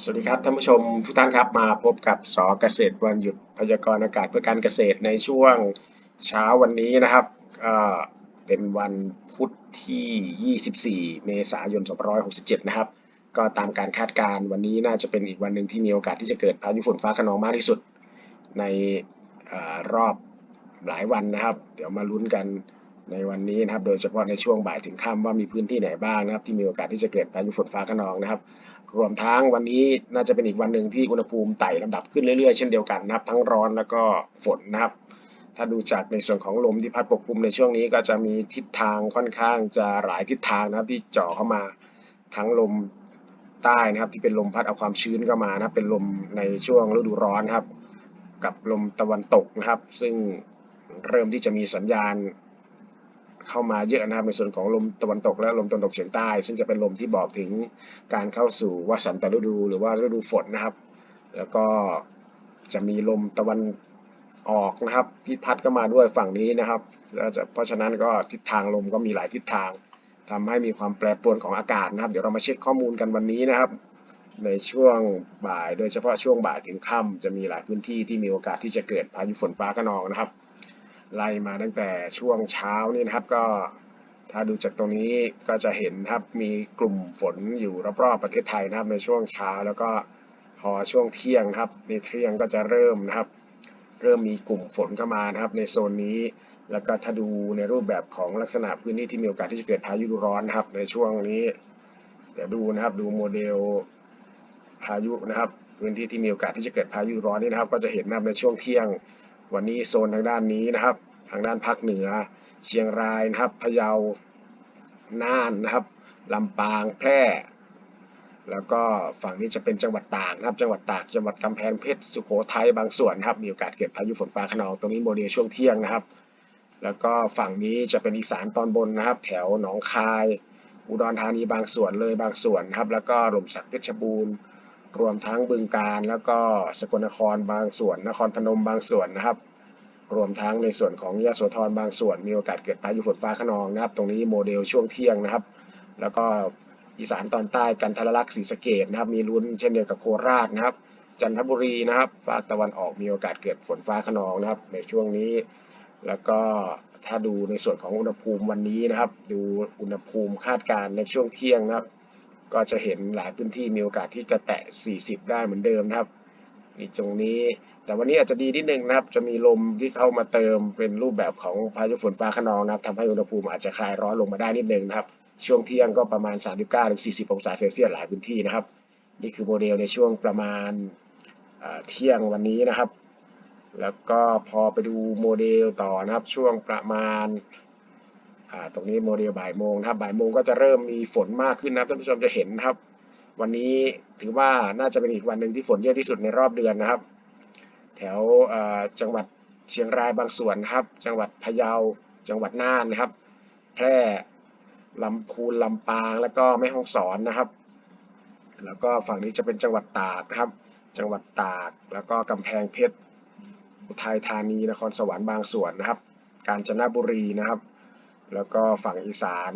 สวัสดีครับท่านผู้ชมทุกท่านครับมาพบกับสเกษตรวันหยุดพยากรณ์อากาศเพื่อการเกษตรในช่วงเช้าวันนี้นะครับก็เป็นวันพุธที่ 24 เมษายน 2567 นะครับ ก็ตามการคาดการณ์วันนี้น่าจะเป็นอีกวันหนึ่งที่มีโอกาสที่จะเกิดพายุฝนฟ้าขนองมากที่สุด ในอรอบหลายวันนะครับ เดี๋ยวมาลุ้นกันในวันนี้นะครับ โดยเฉพาะในช่วงบ่ายถึงค่ำว่ามีพื้นที่ไหนบ้างนะครับ ที่มีโอกาสที่จะเกิดพายุฝนฟ้าขนองนะครับ รวมทั้งวันนี้น่าจะเป็นอีกวันหนึ่งที่อุณหภูมิไต่ลำดับขึ้นเรื่อยๆ เช่นเดียวกันนะครับ ทั้งร้อนแล้วก็ฝนนะครับ ถ้าดูจากในส่วนของลมที่พัดปกคลุมในช่วงนี้ก็จะมีทิศทางค่อนข้างจะหลายทิศทางนะครับที่เจ่อเข้ามาทั้งลมใต้นะครับ ที่เป็นลมพัดเอาความชื้นเข้ามานะเป็นลมในช่วงฤดูร้อนครับ กับลมตะวันตกนะครับ ซึ่งเริ่มที่จะมีสัญญาณ เข้ามาเยอะนะครับในส่วนของลมตะวันตกและลมตะวันตกเฉียงใต้ ซึ่งจะเป็นลมที่บอกถึงการเข้าสู่วสันตฤดูหรือว่าฤดูฝนนะครับ แล้วก็จะมีลมตะวันออกนะครับที่พัดเข้ามาด้วยฝั่งนี้นะครับแล้วเพราะฉะนั้นก็ทิศทางลมก็มีหลายทิศทางทำให้มีความแปรปรวนของอากาศนะครับ เดี๋ยวเรามาเช็คข้อมูลกันวันนี้นะครับ ในช่วงบ่าย โดยเฉพาะช่วงบ่ายถึงค่ำจะมีหลายพื้นที่ที่มีโอกาสที่จะเกิดพายุฝนฟ้าคะนองนะครับ ไล่มาตั้งแต่ช่วงเช้านี่นะครับก็ถ้าดูจากตรงนี้ก็จะเห็นครับมีกลุ่มฝนอยู่รอบๆประเทศไทยนะครับในช่วงเช้าแล้วก็พอช่วงเที่ยงครับในเที่ยงก็จะเริ่มนะครับ เริ่มมีกลุ่มฝนเข้ามานะครับ ในโซนนี้ แล้วก็ถ้าดูในรูปแบบของลักษณะพื้นที่ที่มีโอกาสที่จะเกิดพายุร้อนครับ ในช่วงนี้เดี๋ยวดูนะครับดูโมเดลพายุนะครับ พื้นที่ที่มีโอกาสที่จะเกิดพายุร้อนนี่นะครับ ก็จะเห็นนะครับในช่วงเที่ยง วันนี้โซนทางด้านนี้นะครับ ทางด้านภาคเหนือ เชียงรายนะครับพะเยาน่านนะครับลำปางแพร่ แล้วก็ฝั่งนี้จะเป็นจังหวัดตากนะครับ จังหวัดตากจังหวัดกำแพงเพชรสุโขทัยบางส่วนนครับมีโอกาสเกิดพายุฝนฟ้าขนองตรงนี้โมเดลช่วงเที่ยงนะครับ แล้วก็ฝั่งนี้จะเป็นอีสานตอนบนนะครับ แถวหนองคาย อุดรธานีบางส่วนเลยบางส่วนนครับ แล้วก็ลมสักเพชรบูรณ์ รวมทั้งบึงกาฬแล้วก็สกลนครบางส่วน นครพนมบางส่วนนะครับ รวมทั้งในส่วนของยะโสธรบางส่วน มีโอกาสเกิดพายุฝนฟ้าคะนองนะครับ ตรงนี้โมเดลช่วงเที่ยงนะครับ แล้วก็อีสานตอนใต้กันทรลักษณ์ศรีสะเกดนะครับ มีลุ้นเช่นเดียวกับโคราชนะครับ จันทบุรีนะครับภาคตะวันออกมีโอกาสเกิดฝนฟ้าคะนองนะครับ ในช่วงนี้ แล้วก็ถ้าดูในส่วนของอุณหภูมิวันนี้นะครับ ดูอุณหภูมิคาดการณ์ในช่วงเที่ยงนะครับ ก็จะเห็นหลายพื้นที่มีโอกาสที่จะแตะ 40 ได้เหมือนเดิมนะครับนี่ตรงนี้ แต่วันนี้อาจจะดีนิดนึงนะครับ จะมีลมที่เข้ามาเติมเป็นรูปแบบของพายุฝนฟ้าคะนองนะครับทำให้อุณหภูมิอาจจะคลายร้อนลงมาได้นิดนึงนะครับ ช่วงเที่ยงก็ประมาณ 39-40 องศาเซลเซียสหลายพื้นที่นะครับ นี่คือโมเดลในช่วงประมาณเที่ยงวันนี้นะครับ แล้วก็พอไปดูโมเดลต่อนะครับช่วงประมาณ ตรงนี้โมเดลบ่ายโมงนะครับบ่ายโมงก็จะเริ่มมีฝนมากขึ้นนะครับท่านผู้ชมจะเห็นนะครับ วันนี้ถือว่าน่าจะเป็นอีกวันหนึ่งที่ฝนเยอะที่สุดในรอบเดือนนะครับ แถวจังหวัดเชียงรายบางส่วนนะครับ จังหวัดพะเยาจังหวัดน่านนะครับ แพร่ลำพูนลำปางแล้วก็แม่ฮ่องสอนนะครับ แล้วก็ฝั่งนี้จะเป็นจังหวัดตากนะครับ จังหวัดตากแล้วก็กำแพงเพชรอุทัยธานีนครสวรรค์บางส่วนนะครับ กาญจนบุรีนะครับ แล้วก็ฝั่งอีสาน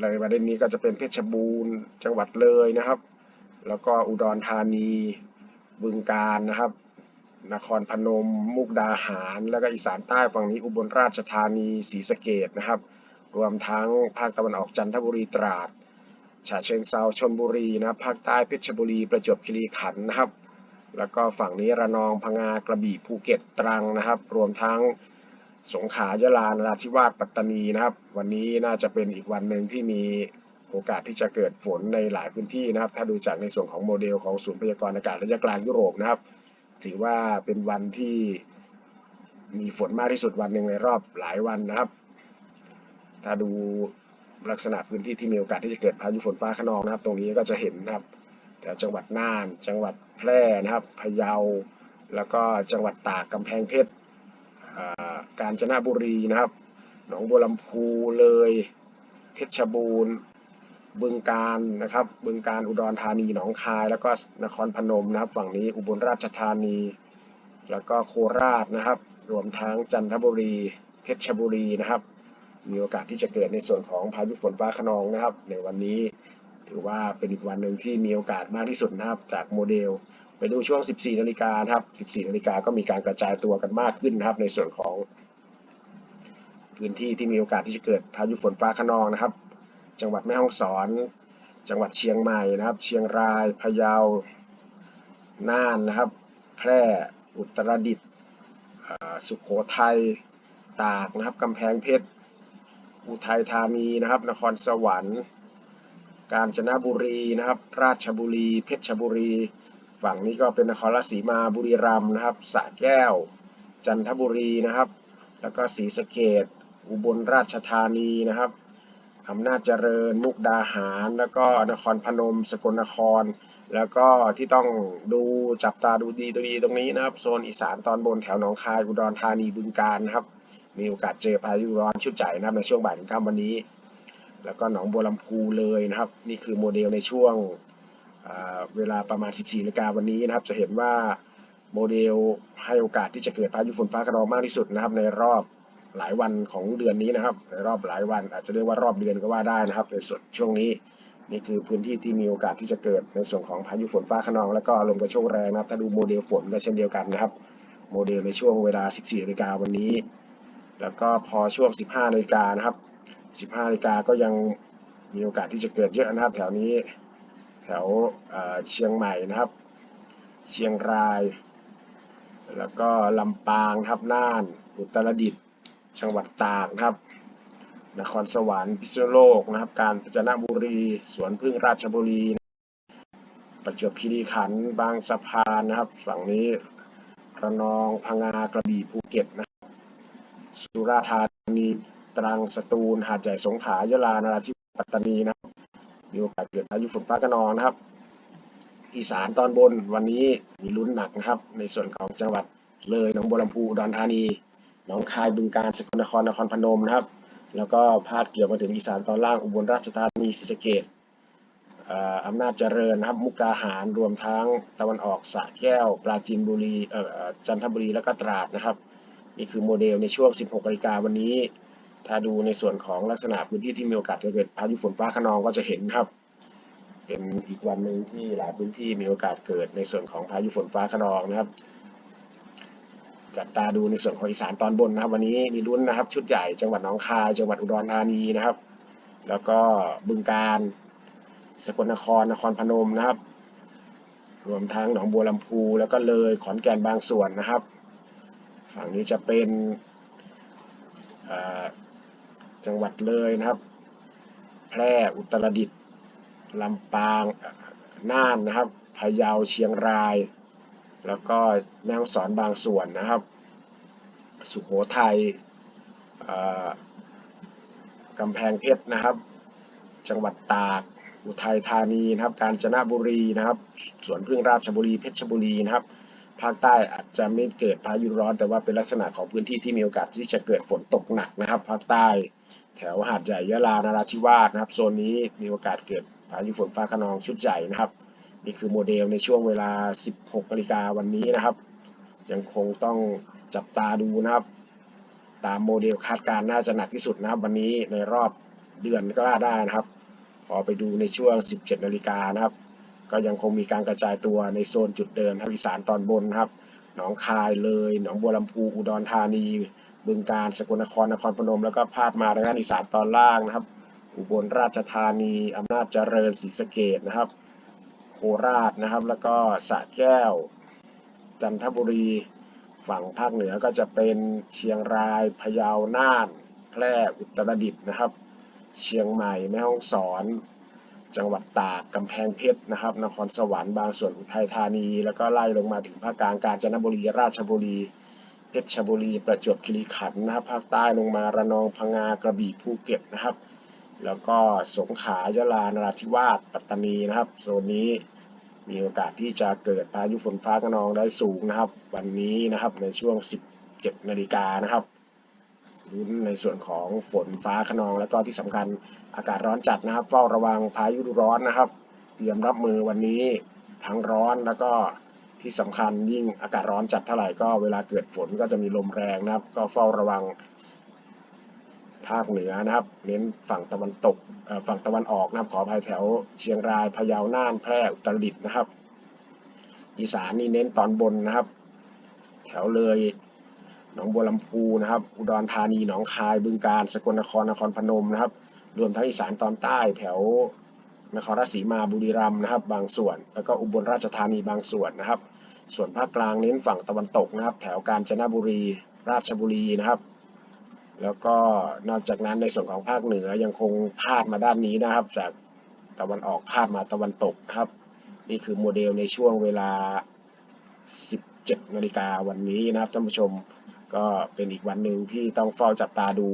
ในประเด็นนี้ก็จะเป็นเพชรบูรณ์จังหวัดเลยนะครับ แล้วก็อุดรธานี บึงกาฬนะครับ นครพนม มุกดาหาร แล้วก็อีสานใต้ฝั่งนี้อุบลราชธานีศรีสะเกดนะครับ รวมทั้งภาคตะวันออกจันทบุรีตราดฉะเชิงเซาชลบุรีนะภาคใต้เพชรบุรีประจวบคีรีขันธ์นะครับ แล้วก็ฝั่งนี้ระนองพังงากระบี่ภูเก็ตตรังนะครับ รวมทั้ง สงขลายะลานราธิวาสปัตตานีนะครับ วันนี้น่าจะเป็นอีกวันหนึ่งที่มีโอกาสที่จะเกิดฝนในหลายพื้นที่นะครับ ถ้าดูจากในส่วนของโมเดลของศูนย์พยากรณ์อากาศระยะกลางยุโรปนะครับ ถือว่าเป็นวันที่มีฝนมากที่สุดวันหนึ่งในรอบหลายวันนะครับ ถ้าดูลักษณะพื้นที่ที่มีโอกาสที่จะเกิดพายุฝนฟ้าขนองนะครับ ตรงนี้ก็จะเห็นนะครับแถวจังหวัดน่าน จังหวัดแพร่นะครับ พะเยา แล้วก็จังหวัดตากกำแพงเพชร กาญจนบุรีนะครับ หนองบัวลำพูเลย เพชรบูรณ์ บึงการนะครับ บึงการอุดรธานีหนองคาย แล้วก็นครพนมนะครับ ฝั่งนี้อุบลราชธานี แล้วก็โคราชนะครับ รวมทั้งจันทบุรี เพชรบุรีนะครับ มีโอกาสที่จะเกิดในส่วนของพายุฝนฟ้าขนองนะครับ ในวันนี้ถือว่าเป็นอีกวันหนึ่งที่มีโอกาสมากที่สุดนะครับจากโมเดล ไปดูช่วง 14 นาฬิกาครับ 14 นาฬิกาก็มีการกระจายตัวกันมากขึ้นนะครับ ในส่วนของ พื้นที่ที่มีโอกาสที่จะเกิดพายุฝนฟ้าคะนองนะครับ จังหวัดแม่ฮ่องสอน จังหวัดเชียงใหม่นะครับ เชียงราย พะเยา น่านนะครับ แพร่ อุตรดิตถ์อ่าสุโขทัย ตากนะครับ กำแพงเพชร อุทัยธานีนะครับ นครสวรรค์ กาญจนบุรีนะครับ ราชบุรี เพชรบุรี ฝั่งนี้ก็เป็นนครราชสีมาบุรีรัมย์นะครับสระแก้ว จันทบุรีนะครับ แล้วก็ศรีสะเกดอุบลราชธานีนะครับอำนาจเจริญ มุกดาหาร แล้วก็นครพนม สกลนคร แล้วก็ที่ต้องดูจับตาดูดีตัวดีตรงนี้นะครับ โซนอีสานตอนบนแถวหนองคายอุดรธานีบึงกาฬนะครับ มีโอกาสเจอพายุร้อนชุดใหญ่นะครับในช่วงบ่ายถึงค่ำวันนี้ แล้วก็หนองบัวลำพูเลยนะครับ นี่คือโมเดลในช่วง เวลาประมาณ 14นาฬิกาวันนี้นะครับ จะเห็นว่าโมเดลให้โอกาสที่จะเกิดพายุฝนฟ้าคะนองมากที่สุดนะครับ ในรอบหลายวันของเดือนนี้นะครับ ในรอบหลายวันอาจจะเรียกว่ารอบเดือนก็ว่าได้นะครับ ในส่วนช่วงนี้นี่คือพื้นที่ที่มีโอกาสที่จะเกิดในส่วนของพายุฝนฟ้าคะนอง แล้วก็ลมกระโชกแรงนะครับ ถ้าดูโมเดลฝนก็เช่นเดียวกันนะครับ โมเดลในช่วงเวลา 14นาฬิกาวันนี้ แล้วก็พอช่วง 15นาฬิกานะครับ 15นาฬิกาก็ยังมีโอกาสที่จะเกิดเยอะนะครับ แถวนี้ ถวเชียงใหม่นะครับ เชียงราย แล้วก็ลำปางนะครับน่าน อุตรดิตถ์จังหวัดตากนะครับ นครสวรรค์พิษณุโลกนะครับ กาญจนบุรีสวนพึ่งราชบุรี ประจวบคีรีขันธ์บางสะพานนะครับฝั่งนี้ระนองพังงากระบี่ภูเก็ตนะครับสุราษฎร์ธานีตรังสตูลหาดใหญ่สงขลายะลานราธิวาสปัตตานีนะครับ มีโอกาสเกิดพายุฝนฟ้าคะนองนะครับ อีสานตอนบนวันนี้มีลุ้นหนักนะครับ ในส่วนของจังหวัดเลยหนองบัวลำพูอุดรธานีหนองคายบึงกาฬสกลนครนครพนมนะครับ แล้วก็พาดเกี่ยวมาถึงอีสานตอนล่างอุบลราชธานีศรีสะเกษอำนาจเจริญนะครับมุกดาหารรวมทั้งตะวันออกสระแก้ว ปราจีนบุรีจันทบุรีแล้วก็ตราดนะครับ นี่คือโมเดลในช่วง 16นาฬิกาวันนี้ ถ้าดูในส่วนของลักษณะพื้นที่ที่มีโอกาสจะเกิดพายุฝนฟ้าคะนองก็จะเห็นครับ เป็นอีกวันหนึ่งที่หลายพื้นที่มีโอกาสเกิดในส่วนของพายุฝนฟ้าคะนองนะครับ จับตาดูในส่วนของอีสานตอนบนนะครับ วันนี้มีลุ้นนะครับ ชุดใหญ่จังหวัดหนองคายจังหวัดอุดรธานีนะครับ แล้วก็บึงกาฬสกลนครนครพนมนะครับ รวมทั้งหนองบัวลำพูแล้วก็เลยขอนแก่นบางส่วนนะครับ ฝั่งนี้จะเป็นอ่อ จังหวัดเลยนะครับ แพร่อุตรดิตถ์ลำปางน่านนะครับพะเยาเชียงราย แล้วก็แม่ฮ่องสอนบางส่วนนะครับ สุโขทัยกำแพงเพชรนะครับ จังหวัดตากอุทัยธานีนะครับ กาญจนบุรีนะครับสวนพึ่งราชบุรีเพชรบุรีนะครับ ภาคใต้อาจจะไม่เกิดพายุร้อน แต่ว่าเป็นลักษณะของพื้นที่ที่มีโอกาสที่จะเกิดฝนตกหนักนะครับ ภาคใต้ แถวหาดใหญ่ยะลานราธิวาสนะครับโซนนี้มีโอกาสเกิดพายุฝนฟ้าคะนองชุดใหญ่นะครับ นี่คือโมเดลในช่วงเวลา 16นาฬิกาวันนี้นะครับ ยังคงต้องจับตาดูนะครับ ตามโมเดลคาดการณ์น่าจะหนักที่สุดนะครับ วันนี้ในรอบเดือนก็ได้นะครับ พอไปดูในช่วง 17นาฬิกานะครับ ก็ยังคงมีการกระจายตัวในโซนจุดเดิมครับอีสานตอนบนนะครับ หนองคายเลย หนองบัวลำพูอุดรธานี บึงกาฬสกลนครนครพนม แล้วก็พาดมาทางด้านอีสานตอนล่างนะครับ อุบลราชธานีอำนาจเจริญศรีสะเกดนะครับโคราชนะครับ แล้วก็สระแก้ว จันทบุรีฝั่งภาคเหนือก็จะเป็นเชียงรายพะเยาน่านแพร่อุตรดิตถ์นะครับ เชียงใหม่แม่ฮ่องสอน จังหวัดตากกำแพงเพชรนะครับ นครสวรรค์บางส่วนอุทัยธานี แล้วก็ไล่ลงมาถึงภาคกลางกาญจนบุรีราชบุรี เพชรบุรี ประจวบคีรีขันธ์นะครับภาคใต้ลงมาระนองพังงากระบี่ภูเก็ตนะครับ แล้วก็สงขลายะลานราธิวาสปัตตานีนะครับโซนนี้มีโอกาสที่จะเกิดพายุฝนฟ้าคะนองได้สูงนะครับ วันนี้นะครับในช่วง 17 นาฬิกานะครับลุ้นในส่วนของฝนฟ้าคะนอง แล้วก็ที่สำคัญอากาศร้อนจัดนะครับ เฝ้าระวังพายุร้อนนะครับ เตรียมรับมือวันนี้ทั้งร้อนแล้วก็ ที่สำคัญยิ่งอากาศร้อนจัดเท่าไหร่ก็เวลาเกิดฝนก็จะมีลมแรงนะครับ ก็เฝ้าระวังภาคเหนือนะครับ เน้นฝั่งตะวันตกฝั่งตะวันออกนะครับขอภัยแถวเชียงรายพะเยาน่านแพร่อุตรดิตถ์นะครับ อีสานนี่เน้นตอนบนนะครับ แถวเลยหนองบัวลำพูนะครับ อุดรธานีหนองคายบึงกาฬสกลนครนครพนมนะครับ รวมทั้งอีสานตอนใต้แถว นครราชสีมาบุรีรัมย์นะครับ บางส่วน แล้วก็อุบลราชธานีบางส่วนนะครับ ส่วนภาคกลางเน้นฝั่งตะวันตกนะครับ แถวกาญจนบุรีราชบุรีนะครับ แล้วก็นอกจากนั้นในส่วนของภาคเหนือยังคงพาดมาด้านนี้นะครับ จากตะวันออกพาดมาตะวันตกนะครับ นี่คือโมเดลในช่วงเวลา 17นาฬิกาวันนี้นะครับท่านผู้ชมก็เป็นอีกวันหนึ่งที่ต้องเฝ้าจับตาดู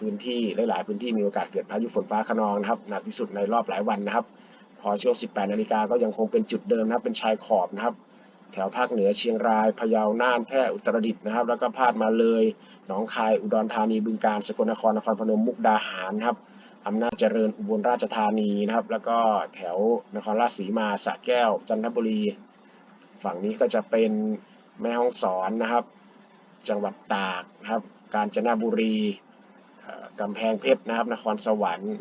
พื้นที่หลาย ๆ พื้นที่มีโอกาสเกิดพายุฝนฟ้าคะนองนะครับหนักที่สุดในรอบหลายวันนะครับ พอช่วง 18 นาฬิกาก็ยังคงเป็นจุดเดิมนะครับ เป็นชายขอบนะครับ แถวภาคเหนือเชียงรายพะเยาน่านแพร่อุตรดิตถ์นะครับ แล้วก็พาดมาเลยหนองคายอุดรธานีบึงกาฬสกลนครนครพนมมุกดาหารครับอำนาจเจริญอุบลราชธานีนะครับ แล้วก็แถวนครราชสีมาสระแก้ว จันทบุรี ฝั่งนี้ก็จะเป็นแม่ฮ่องสอนนะครับ จังหวัดตากนะครับ กาญจนบุรี กำแพงเพชรนะครับ นครสวรรค์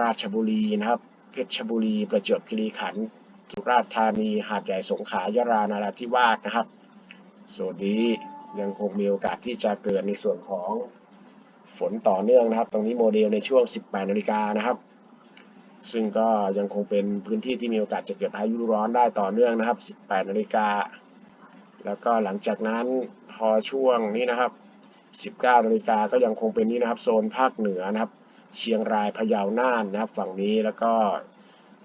ราชบุรีนะครับ เพชรบุรี ประจวบคีรีขันธ์สุราษฎร์ธานี หาดใหญ่สงขลายะลานราธิวาสนะครับส่วนนี้ยังคงมีโอกาสที่จะเกิดในส่วนของฝนต่อเนื่องนะครับ ตรงนี้โมเดลในช่วง 18นาฬิกานะครับ ซึ่งก็ยังคงเป็นพื้นที่ที่มีโอกาสจะเกิดพายุร้อนได้ต่อเนื่องนะครับ 18นาฬิกาแล้วก็หลังจากนั้นพอช่วงนี้นะครับ 19นาฬิกาก็ยังคงเป็นนี้นะครับโซนภาคเหนือนะครับ เชียงรายพะเยาน่านนะครับ ฝั่งนี้แล้วก็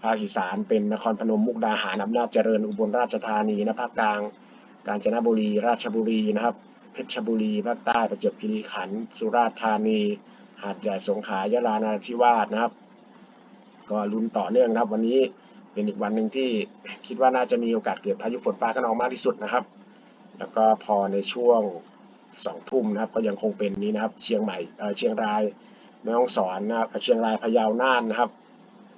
ภาคอีสานเป็นนครพนมมุกดาหารอำนาจเจริญอุบลราชธานีนะภาคกลาง กาญจนบุรี ราชบุรีนะครับ เพชรบุรีภาคใต้ประจวบคีรีขันธ์สุราษฎร์ธานี หาดใหญ่สงขลายะลานาธิวาสนะครับ ก็ลุ้นต่อเนื่องนะครับ วันนี้เป็นอีกวันหนึ่งที่คิดว่าน่าจะมีโอกาสเกิดพายุฝนฟ้าคะนองมากที่สุดนะครับ แล้วก็พอในช่วง สองทุ่มนะครับ ก็ยังคงเป็นนี้นะครับ เชียงใหม่เชียงรายแม่ฮ่องสอนนะครับเชียงรายพะเยาน่านนะครับ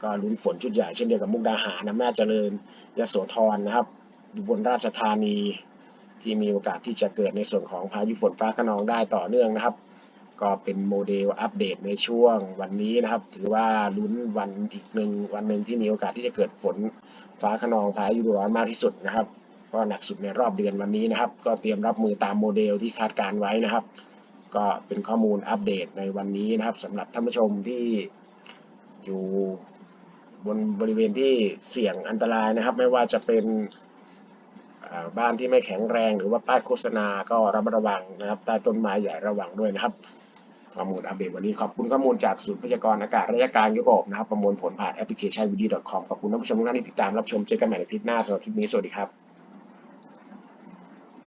ก็ลุ้นฝนชุดใหญ่เช่นเดียวกับมุกดาหารอำนาจเจริญยโสธรนะครับอุบลราชธานีที่มีโอกาสที่จะเกิดในส่วนของพายุฝนฟ้าคะนองได้ต่อเนื่องนะครับ ก็เป็นโมเดลอัปเดตในช่วงวันนี้นะครับ ถือว่าลุ้นวันอีกหนึ่งวันหนึ่งที่มีโอกาสที่จะเกิดฝนฟ้าคะนองพายุร้อนมากที่สุดนะครับ ก็หนักสุดในรอบเดือนวันนี้นะครับ ก็เตรียมรับมือตามโมเดลที่คาดการไว้นะครับ ก็เป็นข้อมูลอัปเดตในวันนี้นะครับสำหรับท่านผู้ชมที่อยู่บนบริเวณที่เสี่ยงอันตรายนะครับ ไม่ว่าจะเป็นบ้านที่ไม่แข็งแรง หรือว่าป้ายโฆษณาก็ระมัดระวังนะครับใต้ต้นไม้ใหญ่ระวังด้วยนะครับ ข้อมูลอัปเดตวันนี้ขอบคุณข้อมูลจากศูนย์พยากรณ์อากาศระยะกลางยุโรปนะครับ ประมวลผลผ่านแอปพลิเคชันวีดี .com ขอบคุณท่านผู้ชมทุกท่านที่ติดตามรับชมเจอกันใหม่ในคลิปหน้าสำหรับคลิปนี้สวัสดีครับ